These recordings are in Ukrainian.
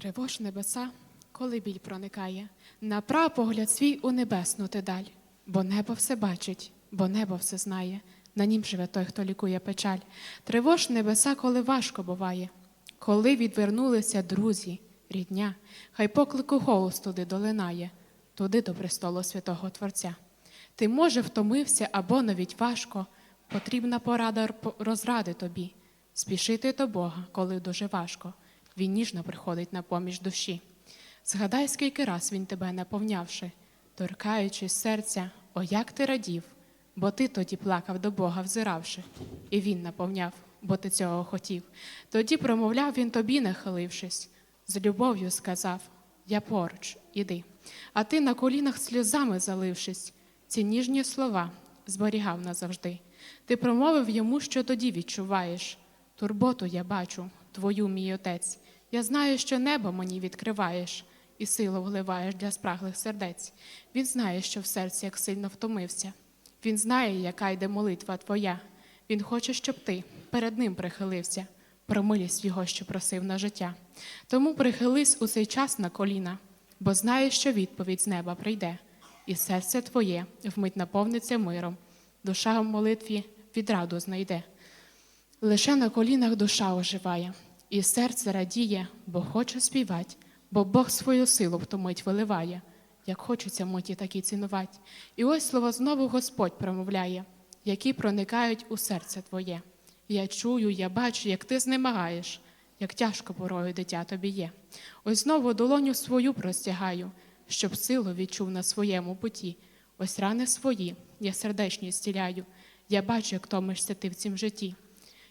Тривож небеса, коли біль проникає, направ погляд свій у небесну ти даль, бо небо все бачить, бо небо все знає. На нім живе той, хто лікує печаль. Тривож небеса, коли важко буває, коли відвернулися друзі, рідня, хай поклику голос туди долинає, туди до престолу святого Творця. Ти, може, втомився або навіть важко, потрібна порада розради тобі. Спішити до Бога, коли дуже важко. Він ніжно приходить на поміч душі. Згадай, скільки раз він тебе наповнявши, торкаючись серця, о, як ти радів, бо ти тоді плакав до Бога, взиравши, і він наповняв, бо ти цього хотів. Тоді промовляв він тобі, нахилившись, з любов'ю сказав: Я поруч, іди. А ти на колінах сльозами залившись, ці ніжні слова зберігав назавжди. Ти промовив йому, що тоді відчуваєш. Турботу я бачу, твою, мій отець. Я знаю, що небо мені відкриваєш і силу вливаєш для спраглих сердець. Він знає, що в серці як сильно втомився. Він знає, яка йде молитва твоя. Він хоче, щоб ти перед ним прихилився, про милість його, що просив на життя. Тому прихились у цей час на коліна, бо знаєш, що відповідь з неба прийде, і серце твоє вмить наповниться миром, душа в молитві відраду знайде. Лише на колінах душа оживає, і серце радіє, бо хоче співати, бо Бог свою силу в ту мить виливає, як хочеться миті такі цінувати. І ось слово знову Господь промовляє, які проникають у серце твоє. Я чую, я бачу, як ти знемагаєш, як тяжко порою дитя тобі є. Ось знову долоню свою простягаю, щоб силу відчув на своєму путі. Ось рани свої, я сердечні зціляю, я бачу, як томишся ти в цім житті.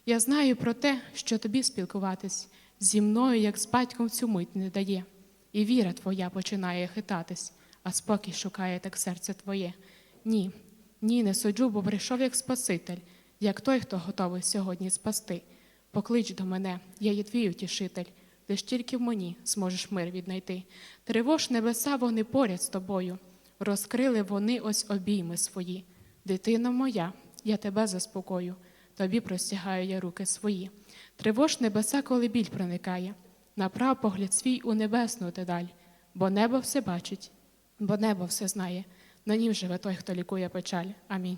Я знаю про те, що тобі спілкуватись зі мною, як з батьком в цю мить не дає, і віра твоя починає хитатись, а спокій шукає так серце твоє. Ні, ні, не суджу, бо прийшов як Спаситель, як той, хто готовий сьогодні спасти. Поклич до мене, я є твій утішитель, лиш тільки в мені зможеш мир віднайти. Тривож небеса, вони поряд з тобою, розкрили вони ось обійми свої. Дитино моя, я тебе заспокою тобі простягаю я руки свої. Тривож небеса, коли біль проникає, направ погляд свій у небесну дедаль, бо небо все бачить, бо небо все знає. На нім живе той, хто лікує печаль. Амінь.